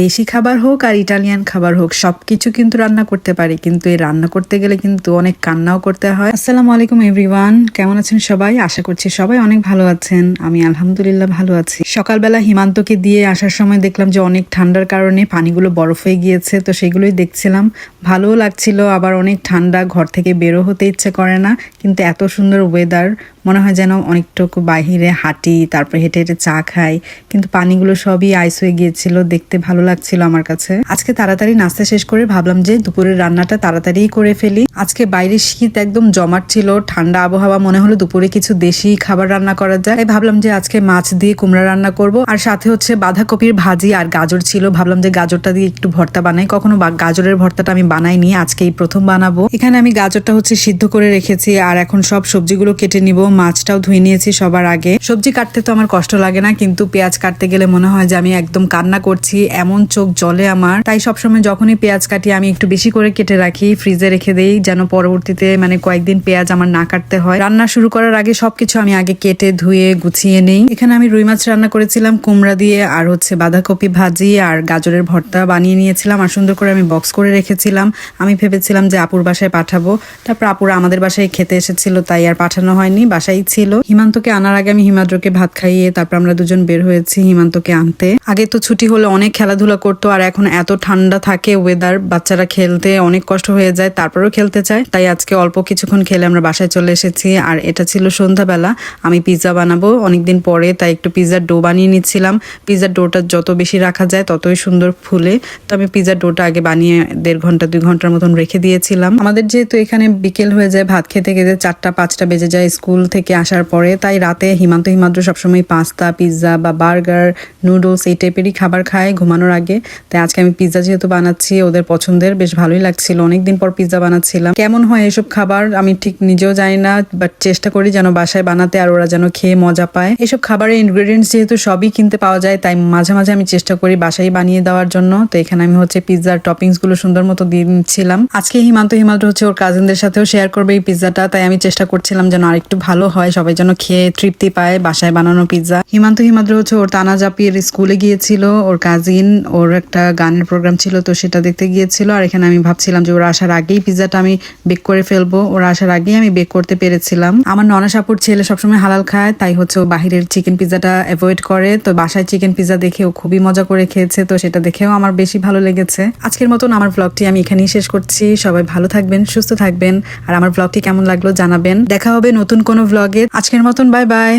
দেশি খাবার হোক আর ইটালিয়ান খাবার হোক, সবকিছু কিন্তু রান্না করতে পারি। কিন্তু এই রান্না করতে গেলে কিন্তু অনেক কান্নাও করতে হয়। আসসালামু আলাইকুম এভরিওয়ান কেমন আছেন সবাই? আশা করছি সবাই অনেক ভালো আছেন। আমি আলহামদুলিল্লাহ ভালো আছি। সকালবেলা হিমান্তকে দিয়ে আসার সময় দেখলাম যে অনেক ঠান্ডার কারণে পানিগুলো বরফ হয়ে গিয়েছে, তো সেগুলোই দেখছিলাম। ভালোও লাগছিল, আবার অনেক ঠান্ডা, ঘর থেকে বেরো হতে ইচ্ছে করে না। কিন্তু এত সুন্দর ওয়েদার মনে হয় যেন অনেকটুকু বাহিরে হাঁটি, তারপর হেঁটে হেঁটে চা খাই, কিন্তু পানিগুলো সবই আইস হয়ে গিয়েছিল, দেখতে ভালো লাগছিল আমার কাছে। আজকে তাড়াতাড়ি নাস্তা শেষ করে ভাবলাম যে দুপুরের রান্নাটা তাড়াতাড়ি করে ফেলি। আজকে বাইরে শীত একদম জমাট ছিল, ঠান্ডা আবহাওয়া, মনে হলো দুপুরে কিছু দেশি খাবার রান্না করা যায়। ভাবলাম যে আজকে মাছ দিয়ে কুমড়া রান্না করব। আর সাথে হচ্ছে বাঁধাকপির ভাজি আর গাজর ছিল। ভাবলাম যে গাজরটা দিয়ে একটু ভর্তা বানাই। কখনো গাজরের ভর্তাটা আমি বানাইনি আজকে এই প্রথম বানাবো। এখানে আমি গাজরটা হচ্ছে সিদ্ধ করে রেখেছি আর এখন সব সবজিগুলো কেটে নিব। মাছটাও ধুয়ে নিয়েছি সবার আগে। সবজি কাটতে তো আমার কষ্ট লাগে না, কিন্তু পেঁয়াজ কাটতে গেলে মনে হয় যে আমি একদম কান্না করছি। এমন চোখ জলে আমার। তাই সবসময় যখনই পেঁয়াজ কাটি, আমি একটু বেশি করে কেটে রাখি। ফ্রিজে রেখে দেই। যেন পরবর্তীতে মানে কয়েকদিন পেঁয়াজ আমার না কাটতে হয়। রান্না শুরু করার আগে সবকিছু আমি আগে কেটে, ধুয়ে, গুছিয়ে নেই। এখানে আমি রুই মাছ রান্না করেছিলাম, কুমড়া দিয়ে আর হচ্ছে বাঁধাকপি ভাজি আর গাজরের ভর্তা বানিয়ে নিয়েছিলাম আর সুন্দর করে আমি বক্স করে রেখেছিলাম। আমি ভেবেছিলাম যে আপুর বাসায় পাঠাবো। তারপর আপুরা আমাদের বাসায় খেতে এসেছিল, তাই আর পাঠানো হয়নি, বাসায় ছিল। হিমান্তকে আনার আগে আমি হিমাদ্রকে ভাত খাইয়ে তারপর আমরা দুজন বের হয়েছি হিমান্তকে আনতে। আগে তো ছুটি হলে, অনেক খেলাধুলা করতো আর এখন এত ঠান্ডা থাকে ওয়েদার বাচ্চারা খেলতে অনেক কষ্ট হয়ে যায়, তারপরেও খেলতে চায়, তাই আজকে অল্প কিছুক্ষণ খেলে আমরা বাসায় চলে এসেছি। আর এটা ছিল সন্ধ্যাবেলা। আমি পিৎজা বানাবো অনেকদিন পরে, তাই একটু পিৎজার ডো বানিয়ে নিচ্ছিলাম। পিৎজার ডোটা যত বেশি রাখা যায়, ততই সুন্দর ফুলে। তো আমি পিৎজার ডোটা আগে বানিয়ে দেড় ঘণ্টা, দুই ঘণ্টার মতন রেখে দিয়েছিলাম। আমাদের যেহেতু এখানে বিকেল হয়ে যায়, ভাত খেতে খেতে চারটা, পাঁচটা বেজে যায় স্কুল থেকে আসার পরে, তাই রাতে হিমান্ত হিমাদ্র সবসময় পাস্তা পিৎজা বা বার্গার, নুডলস এই টাইপেরই খাবার খায় ঘুমানোর আগে। তাই আজকে আমি পিৎজা যেহেতু বানাচ্ছি, ওদের পছন্দের, বেশ ভালোই লাগছিল। অনেকদিন পর পিৎজা বানাচ্ছিলাম। কেমন হয় এসব খাবার আমি ঠিক নিজেও জানি না বাট চেষ্টা করি যেন বাসায় বানাতে আর ওরা যেন খেয়ে মজা পায়। এসব খাবারের ইনগ্রেডিয়েন্টস যেহেতু সবই কিনতে পাওয়া যায়, তাই মাঝে মাঝে আমি চেষ্টা করি বাসায় বানিয়ে দেওয়ার জন্য। তো এখানে আমি হচ্ছে পিৎজার টপিংসগুলো সুন্দর মতো দিয়ে নিচ্ছিলাম। আজকে হিমান্ত হিমাদ্র হচ্ছে ওর কাজিনদের সাথেও শেয়ার করবে এই পিৎজাটা, তাই আমি চেষ্টা করছিলাম যেন আরেকটু ভালো হয়, সবাই যেন খেয়ে তৃপ্তি পায় বাসায় বানানো পিৎজা। হিমান্ত হিমাদ্র হচ্ছে ওর তানা জাপির স্কুলে গিয়েছিল, ওর কাজিন ওর একটা গানের প্রোগ্রাম ছিল, তো সেটা দেখতে গিয়েছিল। আর এখানে আমি ভাবছিলাম যে ওর আসার আগেই পিৎজাটা আমি বেক করে ফেলব। ওরা আসার আগেই আমি বেক করতে পেরেছিলাম। আমার ননাসাপুর ছেলে সবসময় হালাল খায়, তাই হচ্ছে ও বাহিরের চিকেন পিৎজাটা অ্যাভয়েড করে। তো বাসায় চিকেন পিৎজা দেখে ও খুবই মজা করে খেয়েছে, তো সেটা দেখেও আমার বেশি ভালো লেগেছে। আজকের মতন আমার ব্লগটি আমি এখানেই শেষ করছি। সবাই ভালো থাকবেন, সুস্থ থাকবেন। আর আমার ব্লগটি কেমন লাগল জানাবেন। দেখা হবে নতুন কোনো ব্লগে আজকের মতন বাই বাই